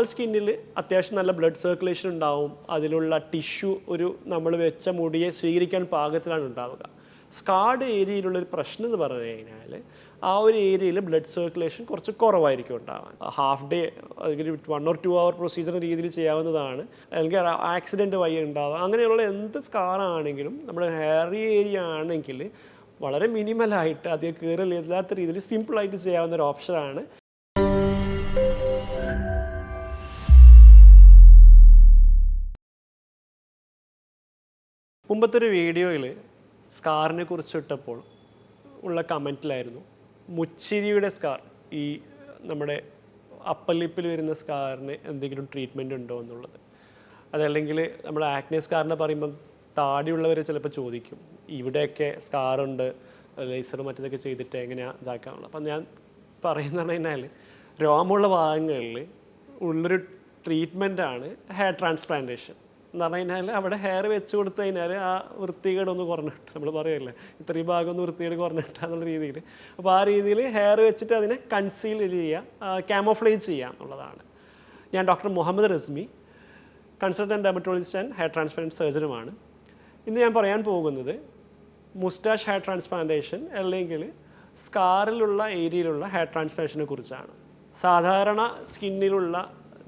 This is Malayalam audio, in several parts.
നോർമൽ സ്കിന്നിൽ അത്യാവശ്യം നല്ല ബ്ലഡ് സർക്കുലേഷൻ ഉണ്ടാവും. അതിലുള്ള ടിഷ്യൂ ഒരു നമ്മൾ വെച്ച മുടിയെ സ്വീകരിക്കാൻ പാകത്തിലാണ് ഉണ്ടാവുക. സ്കാർഡ് ഏരിയയിലുള്ള ഒരു പ്രശ്നം എന്ന് പറഞ്ഞു കഴിഞ്ഞാൽ ആ ഒരു ഏരിയയിൽ ബ്ലഡ് സർക്കുലേഷൻ കുറച്ച് കുറവായിരിക്കും ഉണ്ടാവാൻ. ഹാഫ് ഡേ അല്ലെങ്കിൽ one or two hour procedure രീതിയിൽ ചെയ്യാവുന്നതാണ്. അല്ലെങ്കിൽ ആക്സിഡന്റ് വഴി ഉണ്ടാവുക. അങ്ങനെയുള്ള എന്ത് സ്കാർ ആണെങ്കിലും നമ്മുടെ ഹെയറി ഏരിയ ആണെങ്കിൽ വളരെ മിനിമലായിട്ട് അധികം കയറില്ലാത്ത രീതിയിൽ സിമ്പിളായിട്ട് ചെയ്യാവുന്ന ഒരു ഓപ്ഷനാണ് മുമ്പത്തെ ഒരു വീഡിയോയിൽ സ്കാറിനെ കുറിച്ച് ഇട്ടപ്പോൾ ഉള്ള കമന്റിലായിരുന്നു. മുച്ചിരിയുടെ സ്കാർ ഈ നമ്മുടെ അപ്പർ ലിപ്പിൽ വരുന്ന സ്കാറിന് എന്തെങ്കിലും ട്രീറ്റ്മെന്റ് ഉണ്ടോ എന്നുള്ളത്. അതല്ലെങ്കിൽ നമ്മുടെ ആക്നെ സ്കാറിനെ പറയുമ്പം താടിയുള്ളവർ ചിലപ്പോൾ ചോദിക്കും ഇവിടെയൊക്കെ സ്കാറുണ്ട് ലേസർ മറ്റേതൊക്കെ ചെയ്തിട്ട് എങ്ങനെയാണ് ഇതാക്കാനുള്ളത്? അപ്പം ഞാൻ പറയുന്നത് കഴിഞ്ഞാൽ രോമമുള്ള ഭാഗങ്ങളിൽ ഉള്ളൊരു ട്രീറ്റ്മെന്റാണ് ഹെയർ ട്രാൻസ്പ്ലാന്റേഷൻ. എന്ന് പറഞ്ഞു കഴിഞ്ഞാൽ അവിടെ ഹെയർ വെച്ച് കൊടുത്തു കഴിഞ്ഞാൽ ആ വൃത്തികേടൊന്ന് കിട്ടും നമ്മൾ പറയല്ലേ ഇത്രയും ഭാഗം ഒന്ന് വൃത്തികേട് കുറഞ്ഞു കിട്ടുക എന്നുള്ള രീതിയിൽ അപ്പോൾ ആ രീതിയിൽ ഹെയർ വെച്ചിട്ട് അതിനെ കൺസീൽ ചെയ്യുക ക്യാമോഫ്ലേജ് ചെയ്യുക എന്നുള്ളതാണ്. ഞാൻ doctor Muhammad Rasmi consultant dermatologist and hair transplant സർജനുമാണ് ഇന്ന് ഞാൻ പറയാൻ പോകുന്നത് മുസ്റ്റാഷ് ഹെയർ ട്രാൻസ്പ്ലാന്റേഷൻ അല്ലെങ്കിൽ സ്കാറിലുള്ള ഏരിയയിലുള്ള ഹെയർ ട്രാൻസ്പ്ലാന്റേഷനെ കുറിച്ചാണ്. സാധാരണ സ്കിന്നിലുള്ള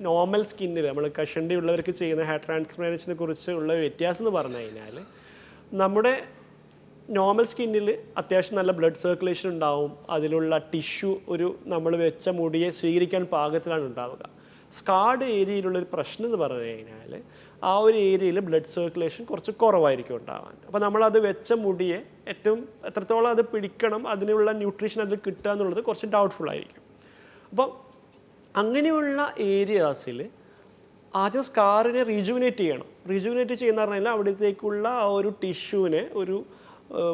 നോർമൽ സ്കിന്നിൽ നമ്മൾ കഷണ്ടി ഉള്ളവർക്ക് ചെയ്യുന്ന ഹെയർ ട്രാൻസ്പ്ലാന്റേഷനെ കുറിച്ച് ഉള്ള വ്യത്യാസം എന്ന് പറഞ്ഞു കഴിഞ്ഞാൽ നമ്മുടെ നോർമൽ സ്കിന്നിൽ അത്യാവശ്യം നല്ല ബ്ലഡ് സർക്കുലേഷൻ ഉണ്ടാവും. അതിലുള്ള ടിഷ്യൂ ഒരു നമ്മൾ വെച്ച മുടിയെ സ്വീകരിക്കാൻ പാകത്തിലാണ് ഉണ്ടാവുക. സ്കാർഡ് ഏരിയയിലുള്ള ഒരു പ്രശ്നം എന്ന് പറഞ്ഞു കഴിഞ്ഞാൽ ആ ഒരു ഏരിയയിൽ ബ്ലഡ് സർക്കുലേഷൻ കുറച്ച് കുറവായിരിക്കും ഉണ്ടാവാൻ. അപ്പോൾ നമ്മളത് വെച്ച മുടിയെ ഏറ്റവും എത്രത്തോളം അത് പിടിക്കണം അതിനുള്ള ന്യൂട്രീഷൻ അതിൽ കിട്ടുക എന്നുള്ളത് കുറച്ച് ഡൗട്ട്ഫുൾ ആയിരിക്കും. അപ്പം അങ്ങനെയുള്ള ഏരിയാസിൽ ആദ്യം സ്കാറിനെ റീജുവിനേറ്റ് ചെയ്യണം. റീജുവിനേറ്റ് ചെയ്യുന്ന പറഞ്ഞാൽ അവിടത്തേക്കുള്ള ആ ഒരു ടിഷ്യൂവിനെ ഒരു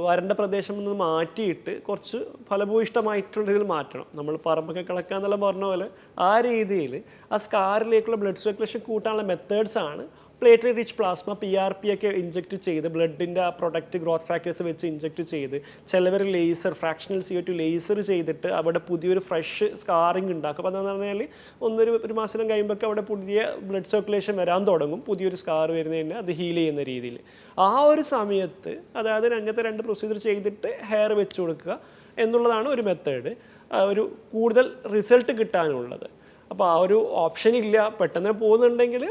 വരണ്ട പ്രദേശം നിന്ന് മാറ്റിയിട്ട് കുറച്ച് ഫലഭൂയിഷ്ടമായിട്ടുള്ള ഇതിൽ മാറ്റണം. നമ്മൾ പറമ്പൊക്കെ കിളക്കുക എന്നെല്ലാം പറഞ്ഞ പോലെ ആ രീതിയിൽ ആ സ്കാറിലേക്കുള്ള ബ്ലഡ് സർക്കുലേഷൻ കൂട്ടാനുള്ള മെത്തേഡ്സ് ആണ് platelet rich plasma P R P ഒക്കെ ഇഞ്ചെക്ട് ചെയ്ത് ബ്ലഡിന്റെ ആ പ്രൊഡക്റ്റ് ഗ്രോത്ത് ഫാക്ടേഴ്സ് വെച്ച് ഇഞ്ചെക്ട് ചെയ്ത് ചിലവർ laser fractional C two laser ചെയ്തിട്ട് അവിടെ പുതിയൊരു ഫ്രഷ് സ്കാറിങ് ഉണ്ടാക്കും. അപ്പോൾ അതെന്ന് പറഞ്ഞാൽ ഒന്നൊരു ഒരു മാസം കഴിയുമ്പോൾ അവിടെ പുതിയ ബ്ലഡ് സർക്കുലേഷൻ വരാൻ തുടങ്ങും. പുതിയൊരു സ്കാർ വരുന്നതിന് അത് ഹീൽ ചെയ്യുന്ന രീതിയിൽ ആ ഒരു സമയത്ത് അതായത് രംഗത്തെ രണ്ട് പ്രൊസീജിയർ ചെയ്തിട്ട് ഹെയർ വെച്ച് കൊടുക്കുക എന്നുള്ളതാണ് ഒരു മെത്തേഡ് ഒരു കൂടുതൽ റിസൾട്ട് കിട്ടാനുള്ളത്. അപ്പോൾ ആ ഒരു ഓപ്ഷൻ ഇല്ല. പെട്ടെന്ന് പോകുന്നുണ്ടെങ്കിൽ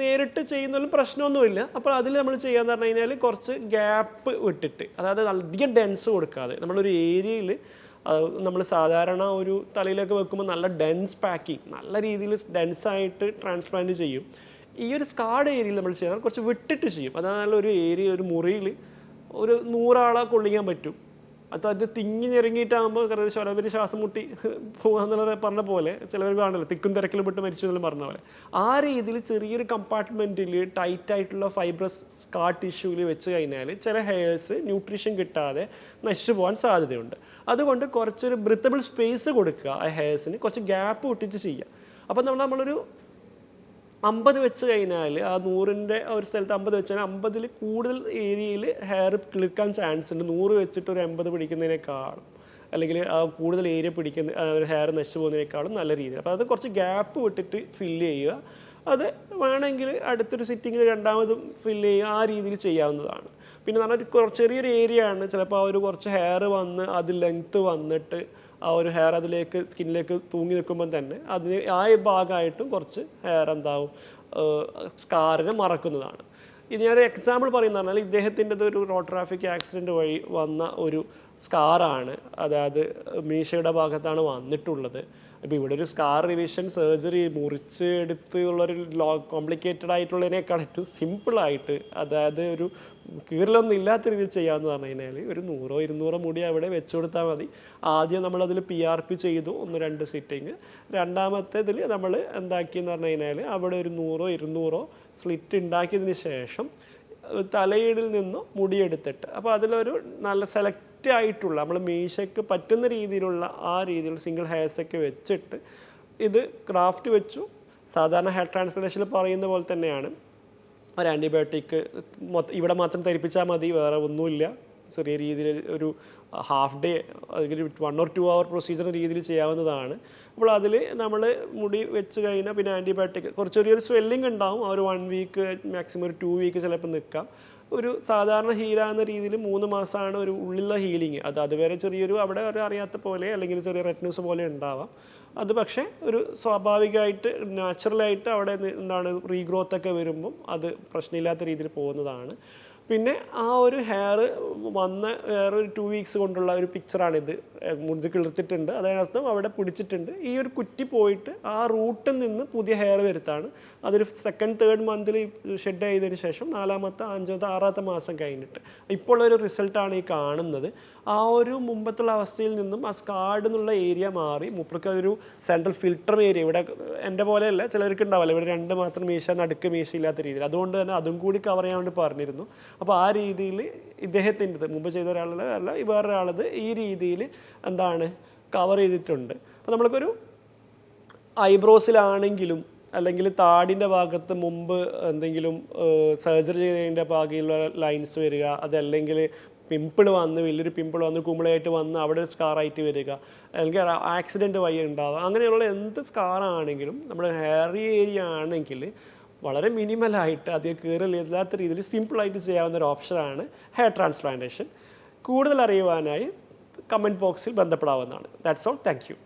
നേരിട്ട് ചെയ്യുന്നതിലും പ്രശ്നമൊന്നുമില്ല. അപ്പോൾ അതിൽ നമ്മൾ ചെയ്യാന്ന് പറഞ്ഞു കഴിഞ്ഞാൽ കുറച്ച് ഗ്യാപ്പ് വിട്ടിട്ട് അതായത് അധികം ഡെൻസ് കൊടുക്കാതെ. നമ്മളൊരു ഏരിയയിൽ നമ്മൾ സാധാരണ ഒരു തലയിലൊക്കെ വെക്കുമ്പോൾ നല്ല ഡെൻസ് പാക്കിങ് നല്ല രീതിയിൽ ഡെൻസ് ആയിട്ട് ട്രാൻസ്പ്ലാന്റ് ചെയ്യും. ഈ ഒരു സ്കാഡ് ഏരിയയിൽ നമ്മൾ ചെയ്യാൻ കുറച്ച് വിട്ടിട്ട് ചെയ്യും. അതായത് ഒരു ഏരിയ ഒരു മുറിയിൽ ഒരു നൂറാളെ കൊള്ളിക്കാൻ പറ്റും. അത് അത് തിങ്ങി ഞെരങ്ങിയിട്ടാകുമ്പോൾ ചിലവർ ശ്വാസം മുട്ടി പോകാന്നുള്ള പറഞ്ഞ പോലെ ചിലവർ കാണല്ലോ തിക്കും തിരക്കിലും പെട്ട് മരിച്ചു എന്നെല്ലാം പറഞ്ഞ പോലെ. ആ രീതിയിൽ ചെറിയൊരു കമ്പാർട്ട്മെന്റിൽ ടൈറ്റായിട്ടുള്ള ഫൈബ്രസ് സ്കാർ ടിഷ്യൂവിൽ വെച്ച് കഴിഞ്ഞാൽ ചില ഹെയർസ് ന്യൂട്രീഷൻ കിട്ടാതെ നശിച്ചു പോകാൻ സാധ്യതയുണ്ട്. അതുകൊണ്ട് കുറച്ചൊരു ബ്രിത്തബിൾ സ്പേസ് കൊടുക്കുക ആ ഹെയർസിന് കുറച്ച് ഗ്യാപ്പ് ഒട്ടിച്ച് ചെയ്യുക. അപ്പോൾ നമ്മൾ നമ്മളൊരു അമ്പത് വെച്ച് കഴിഞ്ഞാൽ ആ നൂറിന്റെ ഒരു സ്ഥലത്ത് അമ്പത് വെച്ച് കഴിഞ്ഞാൽ അമ്പതിൽ കൂടുതൽ ഏരിയയിൽ ഹെയർ കിളിക്കാൻ ചാൻസ് ഉണ്ട്. നൂറ് വെച്ചിട്ട് ഒരു എൺപത് പിടിക്കുന്നതിനേക്കാളും. അല്ലെങ്കിൽ ആ കൂടുതൽ ഏരിയ പിടിക്കുന്ന ഒരു ഹെയർ നശിച്ചു പോകുന്നതിനേക്കാളും നല്ല രീതിയിൽ. അപ്പോൾ അത് കുറച്ച് ഗ്യാപ്പ് വിട്ടിട്ട് ഫില്ല് ചെയ്യുക. അത് വേണമെങ്കിൽ അടുത്തൊരു സിറ്റിങ്ങിൽ രണ്ടാമതും ഫില്ല് ചെയ്യുക. ആ രീതിയിൽ ചെയ്യാവുന്നതാണ്. പിന്നെ പറഞ്ഞാൽ ഒരു കുറച്ച് ചെറിയൊരു ഏരിയ ആണ്. ചിലപ്പോൾ ആ ഒരു കുറച്ച് ഹെയർ വന്ന് അത് ലെങ്ത്ത് വന്നിട്ട് ആ ഒരു ഹെയർ അതിലേക്ക് സ്കിന്നിലേക്ക് തൂങ്ങി നിൽക്കുമ്പോൾ തന്നെ അതിന് ആ ഭാഗമായിട്ടും കുറച്ച് ഹെയർ എന്താവും സ്കാറിനെ മറക്കുന്നതാണ്. ഇത് ഞാനൊരു എക്സാമ്പിൾ പറയുന്നതാണ്. ഇദ്ദേഹത്തിന്റെ ഒരു റോഡ് ട്രാഫിക് ആക്സിഡന്റ് വഴി വന്ന ഒരു സ്കാറാണ് അതായത് മീശയുടെ ഭാഗത്താണ് വന്നിട്ടുള്ളത്. അപ്പോൾ ഇവിടെ ഒരു സ്കാർ റിവിഷൻ സർജറി മുറിച്ച് എടുത്ത് ഉള്ളൊരു ലോ കോംപ്ലിക്കേറ്റഡ് ആയിട്ടുള്ളതിനേക്കാൾ ഏറ്റവും സിമ്പിളായിട്ട് അതായത് ഒരു കീറലൊന്നും ഇല്ലാത്ത രീതിയിൽ ചെയ്യാമെന്ന് പറഞ്ഞു കഴിഞ്ഞാൽ ഒരു നൂറോ ഇരുന്നൂറോ മുടി അവിടെ വെച്ച് കൊടുത്താൽ മതി. ആദ്യം നമ്മളതിൽ പി ആർ പി ചെയ്തു ഒന്ന് രണ്ട് സിറ്റിങ് രണ്ടാമത്തേതിൽ നമ്മൾ എന്താക്കിയെന്ന് പറഞ്ഞു കഴിഞ്ഞാൽ അവിടെ ഒരു നൂറോ ഇരുന്നൂറോ സ്ലിറ്റ് ഉണ്ടാക്കിയതിന് ശേഷം തലയിടിൽ നിന്നും മുടിയെടുത്തിട്ട് അപ്പോൾ അതിലൊരു നല്ല സെലക്റ്റ് ആയിട്ടുള്ള നമ്മൾ മീശയ്ക്ക് പറ്റുന്ന രീതിയിലുള്ള ആ രീതിയിൽ സിംഗിൾ ഹെയർസൊക്കെ വെച്ചിട്ട് ഇത് ക്രാഫ്റ്റ് വെച്ചു. സാധാരണ ഹെയർ ട്രാൻസ്പ്ലാന്റേഷനിൽ പറയുന്ന പോലെ തന്നെയാണ്. ഒരു ആന്റിബയോട്ടിക് ഇവിടെ മാത്രം ധരിപ്പിച്ചാൽ മതി വേറെ ഒന്നുമില്ല. ചെറിയ രീതിയിൽ ഒരു ഹാഫ് ഡേ അല്ലെങ്കിൽ one or two hour procedure രീതിയിൽ ചെയ്യാവുന്നതാണ്. അപ്പോൾ അതിൽ നമ്മൾ മുടി വെച്ച് കഴിഞ്ഞാൽ പിന്നെ ആന്റിബയോട്ടിക് കുറച്ച് ചെറിയൊരു സ്വെല്ലിംഗ് ഉണ്ടാവും. ആ ഒരു വൺ വീക്ക് മാക്സിമം ഒരു ടു വീക്ക് ചിലപ്പോൾ നിൽക്കാം ഒരു സാധാരണ ഹീലാകുന്ന രീതിയിൽ മൂന്ന് മാസമാണ് ഒരു ഉള്ളിലുള്ള ഹീലിംഗ് അത് അതുവരെ ചെറിയൊരു അവിടെ ഒരു അറിയാത്ത പോലെ അല്ലെങ്കിൽ ചെറിയ റെറ്റ്നൂസ് പോലെ ഉണ്ടാവാം. അത് പക്ഷേ ഒരു സ്വാഭാവികമായിട്ട് നാച്ചുറലായിട്ട് അവിടെ എന്താണ് റീഗ്രോത്ത് ഒക്കെ വരുമ്പം അത് പ്രശ്നമില്ലാത്ത രീതിയിൽ പോകുന്നതാണ്. പിന്നെ ആ ഒരു ഹെയർ വന്ന വേറെ ഒരു ടു വീക്സ് കൊണ്ടുള്ള ഒരു പിക്ചറാണിത്. മുടി കിളിർത്തിട്ടുണ്ട്. അതിനർത്ഥം അവിടെ പിടിച്ചിട്ടുണ്ട്. ഈ ഒരു കുറ്റി പോയിട്ട് ആ റൂട്ടിൽ നിന്ന് പുതിയ ഹെയർ വരുത്താണ്. അതൊരു സെക്കൻഡ് തേർഡ് മന്തിൽ ഷെഡ് ചെയ്തതിന് ശേഷം നാലാമത്തെ അഞ്ചാമത്തെ ആറാമത്തെ മാസം കഴിഞ്ഞിട്ട്. ഇപ്പോൾ ഒരു റിസൾട്ടാണ് ഈ കാണുന്നത്. ആ ഒരു മുമ്പത്തുള്ള അവസ്ഥയിൽ നിന്നും ആ സ്കാർഡ് എന്നുള്ള ഏരിയ മാറി. മുപ്പർക്ക് ഒരു സെൻട്രൽ ഫിൽട്ടർ ഏരിയ ഇവിടെ എന്റെ പോലെയല്ല ചിലർക്ക് ഉണ്ടാവില്ല. ഇവിടെ രണ്ട് മാത്രം മീശ നടുക്ക് മീശ ഇല്ലാത്ത രീതിയിൽ. അതുകൊണ്ട് തന്നെ അതും കൂടി കവർ ചെയ്യാൻ വേണ്ടി പറഞ്ഞിരുന്നു. അപ്പോൾ ആ രീതിയിൽ ഇദ്ദേഹത്തിന്റെത് മുമ്പ് ചെയ്ത ഒരാളുടെ അല്ല വേറൊരാളത് ഈ രീതിയിൽ എന്താണ് കവർ ചെയ്തിട്ടുണ്ട്. അപ്പോൾ നമ്മൾക്കൊരു ഐബ്രോസിലാണെങ്കിലും അല്ലെങ്കിൽ താടിന്റെ ഭാഗത്ത് മുമ്പ് എന്തെങ്കിലും സർജറി ചെയ്തതിന്റെ ഭാഗമുള്ള ലൈൻസ് വരിക അതല്ലെങ്കിൽ പിമ്പിൾ വന്ന് വലിയൊരു പിമ്പിൾ വന്ന് കുമിളയായിട്ട് വന്ന് അവിടെ ഒരു സ്കാറായിട്ട് വരിക. അല്ലെങ്കിൽ ആക്സിഡന്റ് വഴി ഉണ്ടാവുക. അങ്ങനെയുള്ള എന്ത് സ്കാറാണെങ്കിലും നമ്മുടെ ഹെയറി ഏരിയ ആണെങ്കിൽ വളരെ മിനിമലായിട്ട് അധികം കീറലില്ലാത്ത രീതിയിൽ സിമ്പിളായിട്ട് ചെയ്യാവുന്ന ഒരു ഓപ്ഷനാണ് ഹെയർ ട്രാൻസ്പ്ലാന്റേഷൻ കൂടുതൽ അറിയുവാനായി കമന്റ് ബോക്സിൽ ബന്ധപ്പെടാവുന്നതാണ്. That's all thank